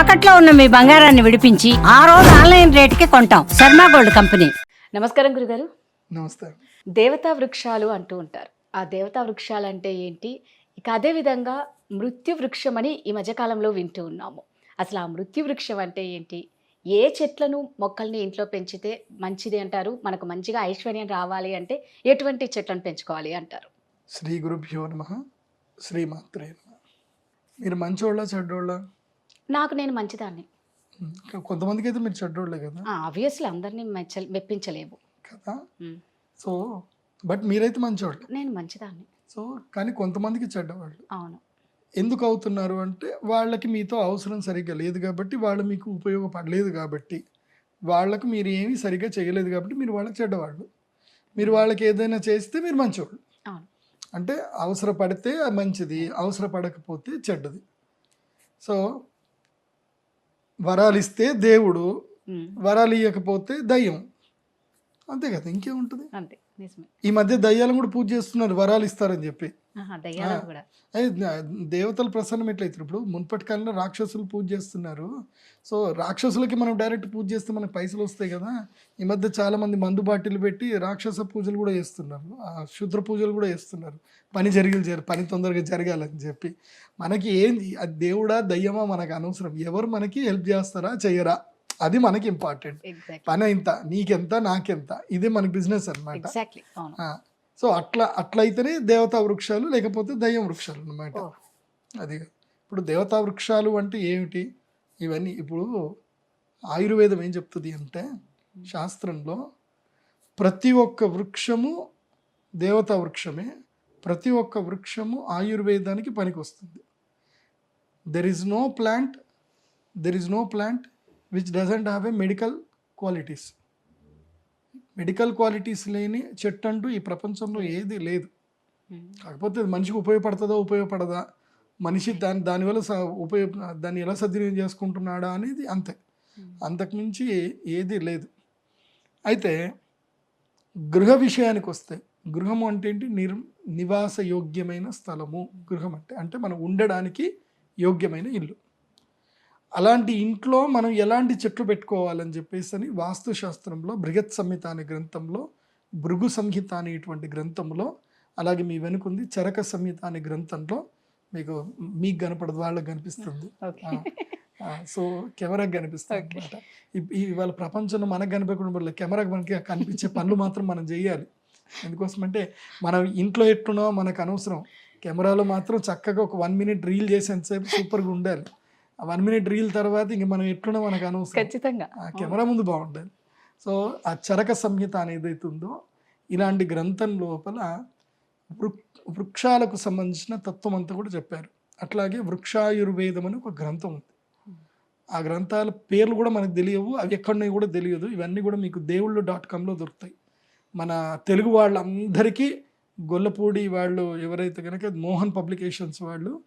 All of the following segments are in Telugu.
తాకట్లో ఉన్న మీ బంగారాన్ని విడిపించి ఆ రోజు ఆన్లైన్ రేటుకి కొంటాం. Sharma gold company. నమస్కారం గురుగారు. నమస్తే. దేవతా వృక్షాలు అంటూ ఉంటారు. ఆ దేవతా వృక్షాలు అంటే ఏంటి? ఇక అదే విధంగా మృత్యు వృక్షం అని ఈ మధ్యకాలంలో వింటూ ఉన్నాము. అసలు ఆ మృత్యు వృక్షం అంటే ఏంటి? ఏ చెట్లను మొక్కల్ని ఇంట్లో పెంచితే మంచిది అంటారు? మనకు మంచిగా ఐశ్వర్యం రావాలి అంటే ఎటువంటి చెట్లను పెంచుకోవాలి అంటారు? శ్రీ గురుభ్యో నమ. శ్రీమాత్రే నమ. మీరు మంచోళ్ళ చెడ్డోళ్ళ? నాకు నేను మంచిదాన్ని. కొంతమందికి అయితే మీరు చెడ్డోళ్ళే కదా? ఆబ్వియస్లీ అందరినీ మెచ్చ మెప్పించలేము కదా. సో బట్ మీరైతే మంచోళ్ళు. నేను మంచిదాన్ని. సో కానీ కొంతమందికి చెడ్డవాళ్ళు. అవును. ఎందుకు అవుతున్నారు అంటే వాళ్ళకి మీతో అవసరం సరిగ్గా లేదు కాబట్టి వాళ్ళు మీకు ఉపయోగపడలేదు కాబట్టి వాళ్ళకు మీరు ఏమీ సరిగ్గా చేయలేదు కాబట్టి మీరు వాళ్ళకి చెడ్డవాళ్ళు. మీరు వాళ్ళకి ఏదైనా చేస్తే మీరు అవును. అంటే అవసరపడితే మంచిది అవసరపడకపోతే చెడ్డది. సో వరాలు ఇస్తే దేవుడు. వరాలు ఇవ్వకపోతే దయ్యం. అంతే కదా ఇంకేముంటుంది? అంతే. ఈ మధ్య దయ్యాలను కూడా పూజ చేస్తున్నారు వరాలు ఇస్తారని చెప్పి. దేవతలు ప్రసన్నం ఎట్లయితారు ఇప్పుడు మున్పటి కాలంలో రాక్షసులు పూజ చేస్తున్నారు. సో రాక్షసులకి మనం డైరెక్ట్ పూజ చేస్తే మనకు పైసలు వస్తాయి కదా. ఈ మధ్య చాలా మంది మందు బాటిల్ పెట్టి రాక్షస పూజలు కూడా చేస్తున్నారు. శుద్ర పూజలు కూడా చేస్తున్నారు. పని జరిగి జర పని తొందరగా జరగాలని చెప్పి. మనకి ఏంది? అది దేవుడా దయ్యమా మనకు అనవసరం. ఎవరు మనకి హెల్ప్ చేస్తారా చెయ్యరా? అది మనకి ఇంపార్టెంట్ పని ఎంత నీకెంత నాకెంత. ఇదే మన బిజినెస్ ఆ, సో అట్లా అట్లయితేనే దేవతా వృక్షాలు లేకపోతే దయ్యం వృక్షాలు అన్నమాట. ఓ. అది ఇప్పుడు దేవతా వృక్షాలు అంటే ఏమిటి? ఇవన్నీ ఇప్పుడు ఆయుర్వేదం ఏం చెప్తుంది అంటే శాస్త్రంలో ప్రతి ఒక్క వృక్షము దేవతా వృక్షమే ప్రతి ఒక్క వృక్షము ఆయుర్వేదానికి పనికొస్తుంది. There is no plant there is no plant which doesn't have a medical qualities medical qualities లేని చెట్టు అంటూ ఈ ప్రపంచంలో ఏది లేదు. కాకపోతే మనిషికి ఉపయోగపడుతుందా ఉపయోగపడదా? మనిషి దాని దానివల్ల ఉపయోగ దాన్ని ఎలా సద్వినియోగం చేసుకుంటున్నాడా అనేది అంతే. అంతకుమించి ఏది లేదు. అయితే గృహ విషయానికి వస్తే గృహము అంటే ఏంటి? నిర్ నివాస యోగ్యమైన స్థలము గృహం అంటే. అంటే మనం ఉండడానికి యోగ్యమైన ఇల్లు. అలాంటి ఇంట్లో మనం ఎలాంటి చెట్లు పెట్టుకోవాలని చెప్పేసి అని వాస్తుశాస్త్రంలో బృహత్ సంహిత అనే గ్రంథంలో భృగు సంహిత అనేటువంటి గ్రంథంలో అలాగే మీ వెనుకుంది చరక సంహిత అనే గ్రంథంలో మీకు మీకు కనపడదు వాళ్ళకి కనిపిస్తుంది. సో కెమెరాకి కనిపిస్తుంది ఇవాళ ప్రపంచంలో మనకు కనిపించకుండా వల్ల కెమెరాకి మనకి కనిపించే పనులు మాత్రం మనం చేయాలి. ఎందుకోసం అంటే మనం ఇంట్లో ఎట్లున్నామో మనకు అనవసరం. కెమెరాలో మాత్రం చక్కగా ఒక వన్ మినిట్ రీల్ చేసేంతసేపు సూపర్గా ఉండాలి. వన్ మినిట్ రీల్ తర్వాత ఇంక మనం ఎట్లున్నా మనకు అనవసరం. ఖచ్చితంగా. ఆ కెమెరా ముందు బాగుంటుంది. సో ఆ చరక సంహిత అనేది ఏదైతే ఉందో ఇలాంటి గ్రంథం లోపల వృక్ వృక్షాలకు సంబంధించిన తత్వం అంతా కూడా చెప్పారు. అట్లాగే వృక్షాయుర్వేదం అని ఒక గ్రంథం ఉంది. ఆ గ్రంథాల పేర్లు కూడా మనకు తెలియవు అవి ఎక్కడున్నాయి కూడా తెలియదు. ఇవన్నీ కూడా మీకు దేవుళ్ళు డాట్ కామ్లో దొరుకుతాయి. మన తెలుగు వాళ్ళందరికీ గొల్లపూడి వాళ్ళు ఎవరైతే కనుక మోహన్ పబ్లికేషన్స్ వాళ్ళు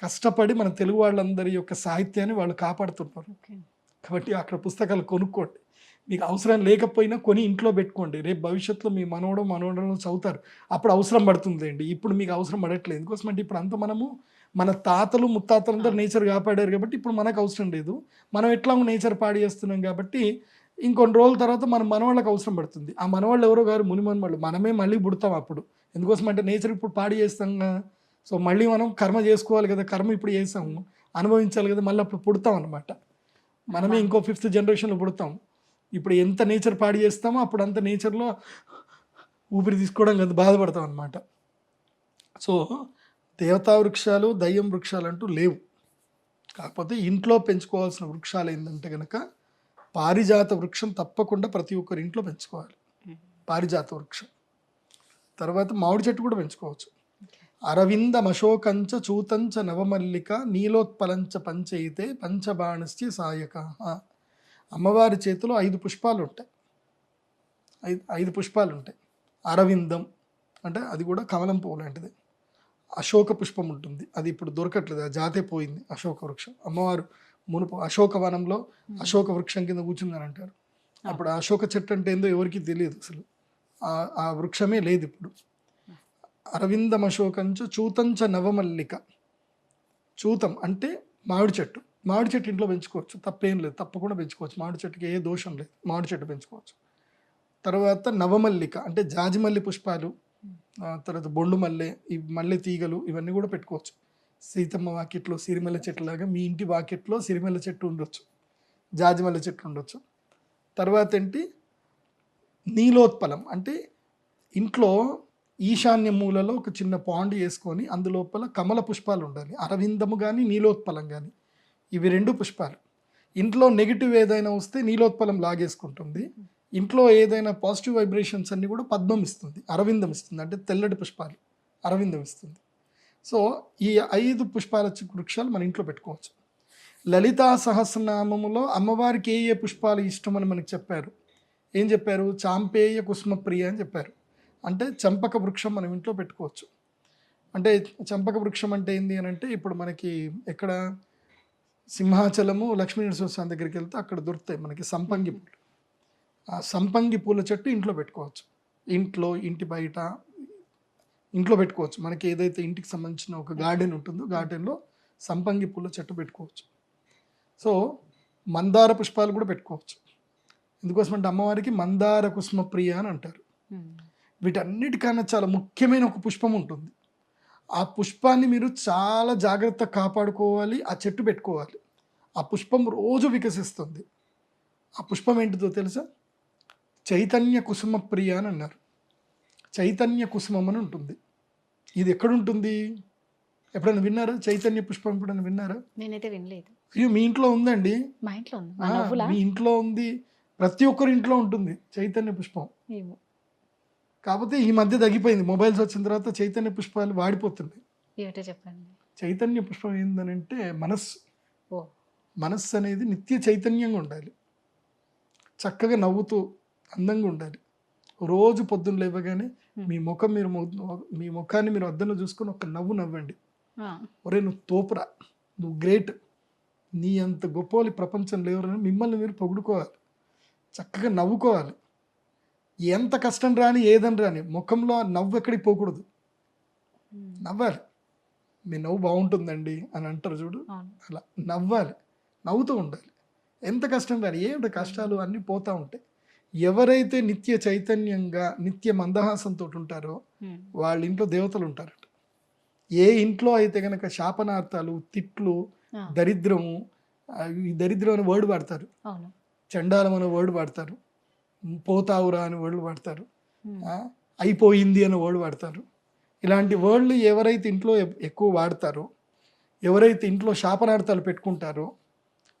కష్టపడి మన తెలుగు వాళ్ళందరి యొక్క సాహిత్యాన్ని వాళ్ళు కాపాడుతున్నారు కాబట్టి అక్కడ పుస్తకాలు కొనుక్కోండి. మీకు అవసరం లేకపోయినా కొని ఇంట్లో పెట్టుకోండి. రేపు భవిష్యత్తులో మీ మనవడు మనవడలు చదువుతారు. అప్పుడు అవసరం పడుతుందండి ఇప్పుడు మీకు అవసరం పడట్లేదు. ఎందుకోసం అంటే ఇప్పుడు అంతా మనము మన తాతలు ముత్తాతలందరూ నేచర్ కాపాడారు కాబట్టి ఇప్పుడు మనకు అవసరం లేదు. మనం ఎట్లా నేచర్ పాడి చేస్తున్నాం కాబట్టి ఇంకొన్ని రోజుల తర్వాత మన మనవాళ్ళకి అవసరం పడుతుంది. ఆ మనవాళ్ళు ఎవరో గారు ముని మనవాళ్ళు మనమే మళ్ళీ పుడతాం అప్పుడు. ఎందుకోసం అంటే నేచర్ ఇప్పుడు పాడి చేస్తాం సో మళ్ళీ మనం కర్మ చేసుకోవాలి కదా కర్మ ఇప్పుడు చేసాము అనుభవించాలి కదా మళ్ళీ అప్పుడు పుడతాం అనమాట మనమే ఇంకో ఫిఫ్త్ జనరేషన్లో పుడతాం. ఇప్పుడు ఎంత నేచర్ పాడి చేస్తామో అప్పుడు అంత నేచర్లో ఊపిరి తీసుకోవడం కదా బాధపడతాం అనమాట సో దేవతా వృక్షాలు దయ్యం వృక్షాలు అంటూ లేవు. కాకపోతే ఇంట్లో పెంచుకోవాల్సిన వృక్షాలు ఏంటంటే కనుక పారిజాత వృక్షం తప్పకుండా ప్రతి ఒక్కరి ఇంట్లో పెంచుకోవాలి. పారిజాత వృక్షం. తర్వాత మామిడి చెట్టు కూడా పెంచుకోవచ్చు. అరవింద మశోకంచ చూతంచ నవమల్లిక నీలోత్పలంచ పంచయితే పంచబాణస్య సాయక. అమ్మవారి చేతిలో ఐదు పుష్పాలు ఉంటాయి ఐదు ఐదు పుష్పాలు ఉంటాయి అరవిందం అంటే అది కూడా కమలం పువ్వు లాంటిది. అశోక పుష్పం ఉంటుంది అది ఇప్పుడు దొరకట్లేదు ఆ జాతే పోయింది అశోక వృక్షం. అమ్మవారు మునుపు అశోక వనంలో అశోక వృక్షం కింద కూర్చుందని అంటారు. అప్పుడు ఆ అశోక చెట్టు అంటే ఏందో ఎవరికి తెలియదు అసలు. ఆ- ఆ వృక్షమే లేదు ఇప్పుడు. అరవిందమశోకంచ చూతంచ నవమల్లిక. చూతం అంటే మామిడి చెట్టు. మామిడి చెట్టు ఇంట్లో పెంచుకోవచ్చు. తప్పేం లేదు. తప్పకుండా పెంచుకోవచ్చు. మామిడి చెట్టుకి ఏ దోషం లేదు. మామిడి చెట్టు పెంచుకోవచ్చు. తర్వాత నవమల్లిక అంటే జాజిమల్లి పుష్పాలు తర్వాత బొండు మల్లె ఈ మల్లె తీగలు ఇవన్నీ కూడా పెట్టుకోవచ్చు. సీతమ్మ వాకిట్లో సిరిమల్లె చెట్టు లాగా మీ ఇంటి వాకిట్లో సిరిమల్లె చెట్టు ఉండొచ్చు. జాజిమల్లె చెట్టు ఉండొచ్చు. తర్వాత ఏంటి? నీలోత్పలం అంటే ఇంట్లో ఈశాన్య మూలలో ఒక చిన్న పాండ్ వేసుకొని అందులోపల కమల పుష్పాలు ఉండాలి. అరవిందము కానీ నీలోత్పలం కానీ ఇవి రెండు పుష్పాలు. ఇంట్లో నెగిటివ్ ఏదైనా వస్తే నీలోత్పలం లాగేసుకుంటుంది. ఇంట్లో ఏదైనా పాజిటివ్ వైబ్రేషన్స్ అన్నీ కూడా పద్మం ఇస్తుంది అరవిందం ఇస్తుంది. అంటే తెల్లటి పుష్పాలు అరవిందం ఇస్తుంది. సో ఈ ఐదు పుష్పాల వృక్షాలు మన ఇంట్లో పెట్టుకోవచ్చు. లలితా సహస్రనామములో అమ్మవారికి ఏ ఏ పుష్పాలు ఇష్టమని మనకు చెప్పారు? ఏం చెప్పారు? చాంపేయ కుసుమప్రియ అని చెప్పారు. అంటే చంపక వృక్షం మనం ఇంట్లో పెట్టుకోవచ్చు. అంటే చంపక వృక్షం అంటే ఏంది అని అంటే ఇప్పుడు మనకి ఎక్కడ సింహాచలము లక్ష్మీ నరసింహస్వామి దగ్గరికి వెళ్తే అక్కడ దొరుకుతాయి మనకి సంపంగి పూలు. ఆ సంపంగి పూల చెట్టు ఇంట్లో పెట్టుకోవచ్చు. ఇంట్లో ఇంటి బయట ఇంట్లో పెట్టుకోవచ్చు. మనకి ఏదైతే ఇంటికి సంబంధించిన ఒక గార్డెన్ ఉంటుందో గార్డెన్లో సంపంగి పూల చెట్టు పెట్టుకోవచ్చు. సో మందార పుష్పాలు కూడా పెట్టుకోవచ్చు. ఎందుకోసం అంటే అమ్మవారికి మందార కుసుమ ప్రియ అని అంటారు. వీటన్నిటికన్నా చాలా ముఖ్యమైన ఒక పుష్పం ఉంటుంది. ఆ పుష్పాన్ని మీరు చాలా జాగ్రత్తగా కాపాడుకోవాలి ఆ చెట్టు పెట్టుకోవాలి. ఆ పుష్పం రోజు వికసిస్తుంది. ఆ పుష్పం ఏంటిదో తెలుసా? చైతన్య కుసుమ ప్రియ అని అన్నారు. చైతన్య కుసుమం అని ఉంటుంది. ఇది ఎక్కడుంటుంది? ఎప్పుడైనా విన్నారా? చైతన్య పుష్పం ఎప్పుడైనా విన్నారా? నేనైతే వినలేదు. అయ్యో మీ ఇంట్లో ఉందండి. మా ఇంట్లో ఉంది. మా ఇంట్లో ఉంది. ప్రతి ఒక్కరి ఇంట్లో ఉంటుంది చైతన్య పుష్పం. ఏమో. కాకపోతే ఈ మధ్య తగ్గిపోయింది. మొబైల్స్ వచ్చిన తర్వాత చైతన్య పుష్పాలు వాడిపోతున్నాయి. చెప్పండి. చైతన్య పుష్పం ఏందనంటే మనస్సు. ఓ. మనస్సు అనేది నిత్య చైతన్యంగా ఉండాలి. చక్కగా నవ్వుతూ అందంగా ఉండాలి. రోజు పొద్దున్న లేవగానే మీ ముఖం మీరు మొ- మీ ముఖాన్ని మీరు అద్దంలో చూసుకొని ఒక నవ్వు నవ్వండి. ఆ, ఒరే నువ్వు తోపురా. నువ్వు గ్రేట్. నీ అంత గొప్ప వాళ్ళు ఈ ప్రపంచంలో ఎవరైనా మిమ్మల్ని మీరు పొగుడుకోవాలి. చక్కగా నవ్వుకోవాలి. ఎంత కష్టం రాని ఏదని రాని ముఖంలో నవ్వు ఎక్కడికి పోకూడదు. ఉమ్, నవ్వాలి. మీ నవ్వు బాగుంటుందండి అని అంటారు చూడు. అలా నవ్వాలి. నవ్వుతూ ఉండాలి. ఎంత కష్టం రాని ఏమిటి కష్టాలు అన్నీ పోతూ ఉంటాయి. ఎవరైతే నిత్య చైతన్యంగా నిత్య మందహాసంతో ఉంటారో ఉమ్, వాళ్ళ ఇంట్లో దేవతలు ఉంటారట. ఏ ఇంట్లో అయితే కనుక శాపనార్థాలు తిట్లు దరిద్రము ఈ దరిద్రం అనే వర్డ్ వాడతారు. అవును. చండాలం అనే వర్డ్ వాడతారు. పోతావురా అనే వర్డ్ వాడతారు అయిపోయింది అనే వర్డ్ వాడతారు ఇలాంటి వర్డ్లు ఎవరైతే ఇంట్లో ఎక్కువ వాడతారో ఎవరైతే ఇంట్లో శాపనార్థాలు పెట్టుకుంటారో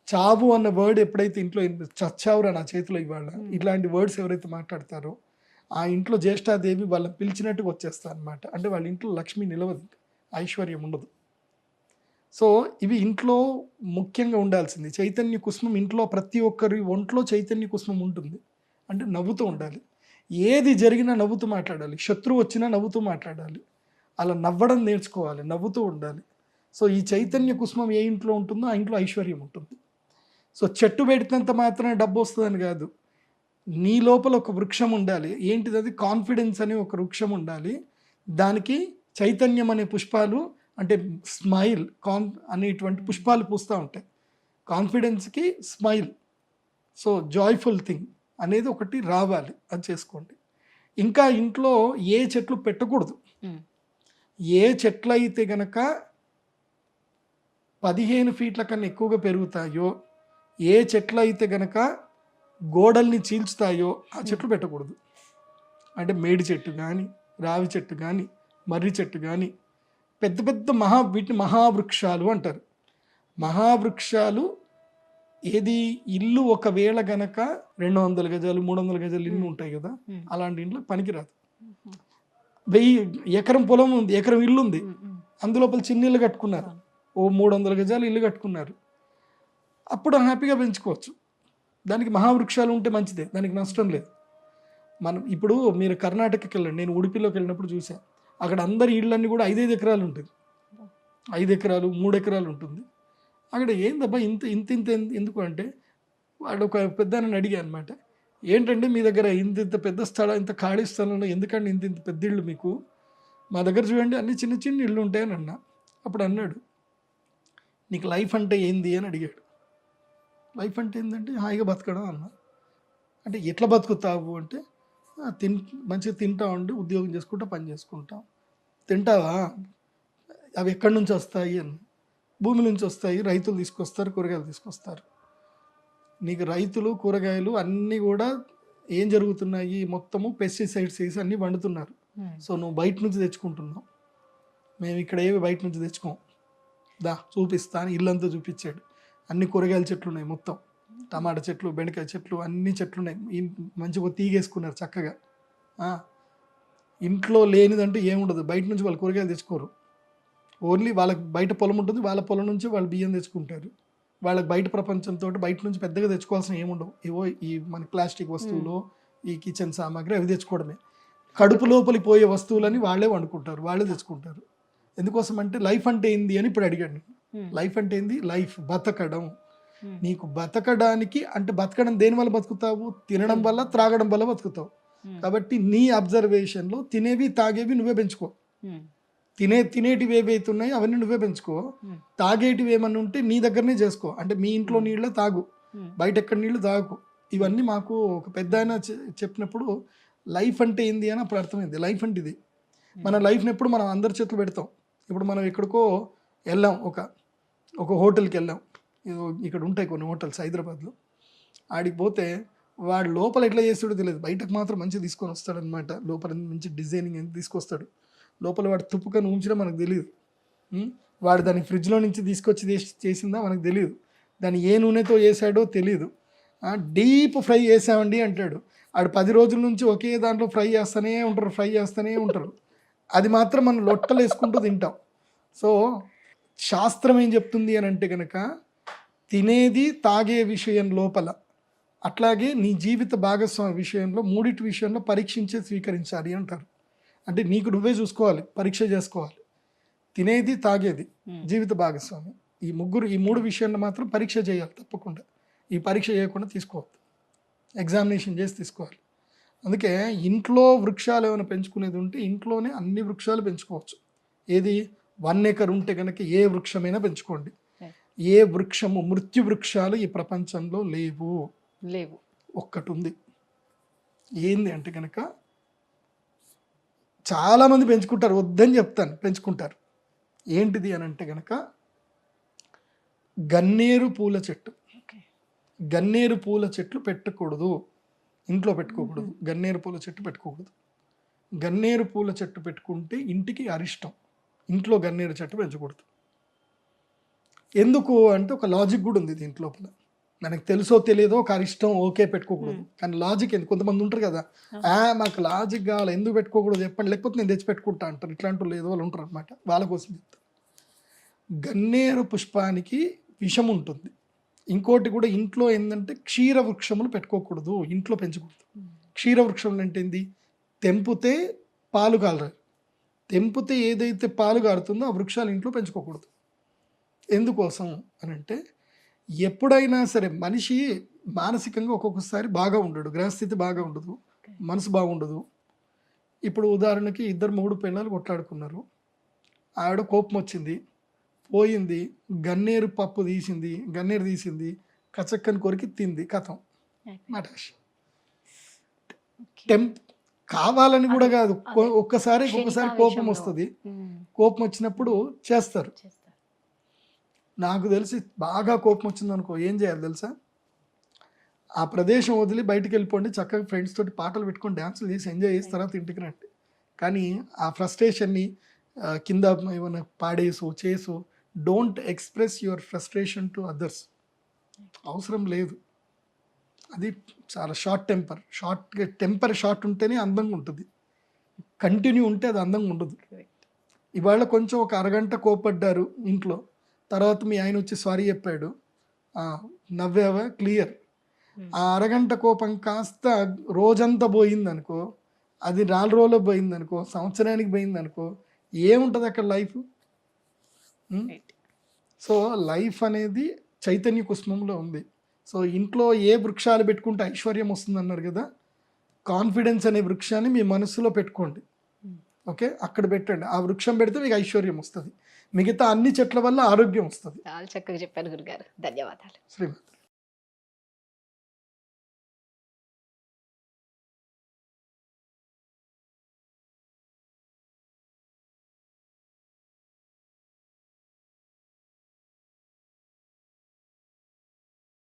చావు అన్న వర్డ్ ఎప్పుడైతే ఇంట్లో చచ్చావురా నా చేతిలో ఇవాళ ఇట్లాంటి వర్డ్స్ ఎవరైతే మాట్లాడతారో ఆ ఇంట్లో జ్యేష్ఠాదేవి వాళ్ళని పిలిచినట్టుగా వచ్చేస్తారు అనమాట అంటే వాళ్ళ ఇంట్లో లక్ష్మి నిలవదు ఐశ్వర్యం ఉండదు. సో ఇవి ఇంట్లో ముఖ్యంగా ఉండాల్సింది. చైతన్య కుసుమం ఇంట్లో ప్రతి ఒక్కరి ఒంట్లో చైతన్య కుసుమం ఉంటుంది. అంటే నవ్వుతూ ఉండాలి. ఏది జరిగినా నవ్వుతూ మాట్లాడాలి. శత్రువు వచ్చినా నవ్వుతూ మాట్లాడాలి. అలా నవ్వడం నేర్చుకోవాలి. నవ్వుతూ ఉండాలి. సో ఈ చైతన్య కుసుమం ఏ ఇంట్లో ఉంటుందో ఆ ఇంట్లో ఐశ్వర్యం ఉంటుంది. సో చెట్టు పెడినంత మాత్రమే డబ్బు వస్తుందని కాదు. నీ లోపల ఒక వృక్షం ఉండాలి. ఏంటిది అది? కాన్ఫిడెన్స్ అనే ఒక వృక్షం ఉండాలి. దానికి చైతన్యం అనే పుష్పాలు అంటే స్మైల్ కాన్ అనేటువంటి పుష్పాలు పూస్తూ ఉంటాయి. కాన్ఫిడెన్స్కి స్మైల్. So joyful thing. అనేది ఒకటి రావాలి. అది చేసుకోండి. ఇంకా ఇంట్లో ఏ చెట్లు పెట్టకూడదు. ఏ చెట్లు అయితే గనక పదిహేను ఫీట్ల కన్నా ఎక్కువగా పెరుగుతాయో ఏ చెట్లు అయితే గనక గోడల్ని చీల్చుతాయో ఆ చెట్లు పెట్టకూడదు. అంటే మేడి చెట్టు కానీ రావి చెట్టు కానీ మర్రి చెట్టు కానీ పెద్ద పెద్ద మహా వీటిని మహావృక్షాలు అంటారు. మహావృక్షాలు ఏది ఇల్లు ఒకవేళ గనక రెండు వందల గజాలు మూడు వందల గజాలు ఇల్లు ఉంటాయి కదా అలాంటి ఇంట్లో పనికిరాదు. వెయ్యి ఎకరం పొలం ఉంది ఎకరం ఇల్లు ఉంది. అందులోపల చిన్న ఇల్లు కట్టుకున్నారు. ఓ మూడు వందల గజాలు ఇల్లు కట్టుకున్నారు. అప్పుడు హ్యాపీగా పెంచుకోవచ్చు. దానికి మహావృక్షాలు ఉంటే మంచిదే దానికి నష్టం లేదు. మనం ఇప్పుడు మీరు కర్ణాటకకి వెళ్ళండి నేను ఉడిపిలోకి వెళ్ళినప్పుడు చూసాను అక్కడ అందరి ఇళ్ళన్నీ కూడా ఐదైదు ఎకరాలు ఉంటుంది. ఐదు ఎకరాలు మూడు ఎకరాలు ఉంటుంది. అక్కడ ఏందబ్బా ఇంత ఇంత ఇంత ఎందు- ఎందుకు అంటే వాడు ఒక పెద్ద అడిగా అనమాట ఏంటంటే మీ దగ్గర ఇంత ఇంత పెద్ద స్థలం ఇంత ఖాళీ స్థలంలో ఎందుకంటే ఇంత ఇంత పెద్ద ఇళ్ళు మీకు? మా దగ్గర చూడండి అన్ని చిన్న చిన్న ఇళ్ళు ఉంటాయని అన్న. అప్పుడు అన్నాడు నీకు లైఫ్ అంటే ఏంది? అని అడిగాడు. లైఫ్ అంటే ఏంటంటే హాయిగా బతకడం అన్న. అంటే ఎట్లా బతుకుతావు అంటే తిన్ మంచిగా తింటా ఉండి ఉద్యోగం చేసుకుంటా పని చేసుకుంటాం. తింటావా? అవి ఎక్కడి నుంచి వస్తాయి? అని భూమి నుంచి వస్తాయి రైతులు తీసుకొస్తారు కూరగాయలు తీసుకొస్తారు. నీకు రైతులు కూరగాయలు అన్నీ కూడా ఏం జరుగుతున్నాయి? మొత్తము పెస్టిసైడ్స్ వేసి అన్నీ వండుతున్నారు సో నువ్వు బయట నుంచి తెచ్చుకుంటున్నావు. మేము ఇక్కడ ఏవి బయట నుంచి తెచ్చుకోం. దా చూపిస్తా అని ఇల్లంతా చూపించాడు. అన్ని కూరగాయల చెట్లు ఉన్నాయి మొత్తం. టమాటా చెట్లు బెండకాయ చెట్లు అన్ని చెట్లు ఉన్నాయి. మంచిగా తీగేసుకున్నారు చక్కగా. ఇంట్లో లేనిదంటూ ఏముండదు. బయట నుంచి వాళ్ళు కూరగాయలు తెచ్చుకోరు. ఓన్లీ వాళ్ళకి బయట పొలం ఉంటుంది వాళ్ళ పొలం నుంచి వాళ్ళు బియ్యం తెచ్చుకుంటారు. వాళ్ళకి బయట ప్రపంచంతో బయట నుంచి పెద్దగా తెచ్చుకోవాల్సిన ఏముండవు ఏవో ఈ మన ప్లాస్టిక్ వస్తువులు ఈ కిచెన్ సామాగ్రి అవి తెచ్చుకోవడమే. కడుపు లోపలి పోయే వస్తువులని వాళ్ళే వండుకుంటారు వాళ్ళే తెచ్చుకుంటారు. ఎందుకోసం అంటే లైఫ్ అంటే ఏంది అని ఇప్పుడు అడిగాడు నేను. లైఫ్ అంటే ఏంది? లైఫ్ బతకడం. నీకు బతకడానికి అంటే బతకడం దేని వల్ల బతుకుతావు? తినడం వల్ల త్రాగడం వల్ల బతుకుతావు. కాబట్టి నీ అబ్జర్వేషన్లో తినేవి తాగేవి నువ్వే పెంచుకో. తినే తినేటివి ఏవైతే ఉన్నాయో అవన్నీ నువ్వే పెంచుకో. తాగేటివి ఏమన్నా ఉంటే నీ దగ్గరనే చేసుకో. అంటే మీ ఇంట్లో నీళ్ళే తాగు. బయట ఎక్కడ నీళ్ళు తాగు. ఇవన్నీ మాకు ఒక పెద్ద ఆయన చెప్పినప్పుడు లైఫ్ అంటే ఏంది అని అప్పుడు అర్థమైంది. లైఫ్ అంటే ఇది. మన లైఫ్ని ఎప్పుడు మనం అందరి చేతులు పెడతాం. ఇప్పుడు మనం ఎక్కడికో వెళ్ళాం. ఒక ఒక హోటల్కి వెళ్ళాం. ఇక్కడ ఉంటాయి కొన్ని హోటల్స్ హైదరాబాద్లో. ఆడికి పోతే వాడు లోపల ఎట్లా చేస్తాడో తెలియదు. బయటకు మాత్రం మంచిగా తీసుకొని వస్తాడనమాట లోపల మంచి డిజైనింగ్ తీసుకొస్తాడు. లోపల వాడు తుప్పుకొని ఉంచినా మనకు తెలియదు వాడు దాన్ని ఫ్రిడ్జ్లో నుంచి తీసుకొచ్చి చేసిందా మనకు తెలియదు దాన్ని ఏ నూనెతో చేశాడో తెలియదు డీప్ ఫ్రై చేసామండి అంటాడు. ఆడు పది రోజుల నుంచి ఒకే దాంట్లో ఫ్రై చేస్తూనే ఉంటారు ఫ్రై చేస్తూనే ఉంటారు. అది మాత్రం మనం లొట్టలు వేసుకుంటూ తింటాం. సో శాస్త్రం ఏం చెప్తుంది అని అంటే కనుక తినేది తాగే విషయం లోపల అట్లాగే నీ జీవిత భాగస్వామి విషయంలో మూడిటి విషయంలో పరీక్షించే స్వీకరించాలి అంటారు. అంటే నీకు నువ్వే చూసుకోవాలి పరీక్ష చేసుకోవాలి. తినేది తాగేది జీవిత భాగస్వామి. ఈ ముగ్గురు ఈ మూడు విషయాల్లో మాత్రం పరీక్ష చేయాలి తప్పకుండా. ఈ పరీక్ష చేయకుండా తీసుకోవద్దు. ఎగ్జామినేషన్ చేసి తీసుకోవాలి. అందుకే ఇంట్లో వృక్షాలు ఏమైనా పెంచుకునేది ఉంటే ఇంట్లోనే అన్ని వృక్షాలు పెంచుకోవచ్చు. ఏది? వన్ ఏకర్ ఉంటే కనుక ఏ వృక్షమైనా పెంచుకోండి. ఏ వృక్షము మృత్యు వృక్షాలు ఈ ప్రపంచంలో లేవు. లేవు. ఒక్కటి ఉంది ఏంది అంటే కనుక చాలామంది పెంచుకుంటారు వద్దని చెప్తాను పెంచుకుంటారు. ఏంటిది అని అంటే కనుక గన్నేరు పూల చెట్టు. గన్నేరు పూల చెట్లు పెట్టకూడదు. ఇంట్లో పెట్టుకోకూడదు. గన్నేరు పూల చెట్టు పెట్టుకోకూడదు. గన్నేరు పూల చెట్టు పెట్టుకుంటే ఇంటికి అరిష్టం. ఇంట్లో గన్నేరు చెట్టు పెంచకూడదు. ఎందుకు అంటే ఒక లాజిక్ కూడా ఉంది దీంట్ లోపల. మనకు తెలుసో తెలియదో ఒక అరిష్టం ఓకే పెట్టుకోకూడదు. కానీ లాజిక్ ఎందుకు? కొంతమంది ఉంటారు కదా ఆ మాకు లాజిక్ కావాలి ఎందుకు పెట్టుకోకూడదు చెప్పండి. లేకపోతే నేను తెచ్చి పెట్టుకుంటా అంటారు. ఇట్లాంటి వాళ్ళు ఏదో వాళ్ళు ఉంటారు అనమాట వాళ్ళ కోసం చెప్తాను గన్నేరు పుష్పానికి విషం ఉంటుంది. ఇంకోటి కూడా ఇంట్లో ఏంటంటే క్షీర వృక్షములు పెట్టుకోకూడదు ఇంట్లో పెంచకూడదు. క్షీర వృక్షములు అంటే ఏంది? తెంపితే పాలు కాలరు తెంపితే ఏదైతే పాలు కారుతుందో ఆ వృక్షాలు ఇంట్లో పెంచుకోకూడదు. ఎందుకోసం అని అంటే ఎప్పుడైనా సరే మనిషి మానసికంగా ఒక్కొక్కసారి బాగా ఉండడు. గ్రహస్థితి బాగా ఉండదు. మనసు బాగుండదు. ఇప్పుడు ఉదాహరణకి ఇద్దరు మూడు పిల్లలు కొట్లాడుకున్నారు. ఆవిడ కోపం వచ్చింది. పోయింది. గన్నేరు పప్పు తీసింది. గన్నేరు తీసింది. కచక్కని కొరికి తింది. కథం. మటాష్ టెంప్ కావాలని కూడా కాదు. ఒక్కసారి ఒక్కసారి కోపం. వస్తుంది. కోపం వచ్చినప్పుడు చేస్తారు. నాకు తెలిసి బాగా కోపం వచ్చింది అనుకో ఏం చేయాలి తెలుసా? ఆ ప్రదేశం వదిలి బయటికి వెళ్ళిపోండి చక్కగా ఫ్రెండ్స్ తోటి పాటలు పెట్టుకొని డ్యాన్సులు చేసి ఎంజాయ్ చేసిన తర్వాత ఇంటికి రండి. కానీ ఆ ఫ్రస్ట్రేషన్ని కింద ఏమైనా పాడేసు చేసు don't express your frustration to others అవసరం లేదు. అది చాలా short temper short temper short ఉంటేనే అందంగా ఉంటుంది. కంటిన్యూ ఉంటే అది అందంగా ఉండదు. ఇవాళ కొంచెం ఒక అరగంట కోపడ్డారు ఇంట్లో. తర్వాత మీ ఆయన వచ్చి సారీ చెప్పాడు. నవ్వావా? క్లియర్ ఆ అరగంట కోపం కాస్త రోజంతా పోయింది అనుకో అది నాలుగు రోజులు పోయింది అనుకో సంవత్సరానికి పోయింది అనుకో ఏముంటుంది అక్కడ లైఫ్. సో లైఫ్ అనేది చైతన్య కుసుమంలో ఉంది. సో ఇంట్లో ఏ వృక్షాలు పెట్టుకుంటే ఐశ్వర్యం వస్తుంది అన్నారు కదా కాన్ఫిడెన్స్ అనే వృక్షాన్ని మీ మనసులో పెట్టుకోండి. ఓకే? అక్కడ పెట్టండి. ఆ వృక్షం పెడితే మీకు ఐశ్వర్యం వస్తుంది. మిగతా అన్ని చెట్ల వల్ల ఆరోగ్యం వస్తుంది. చాలా చక్కగా చెప్పారు గురుగారు. ధన్యవాదాలు. శ్రీమతి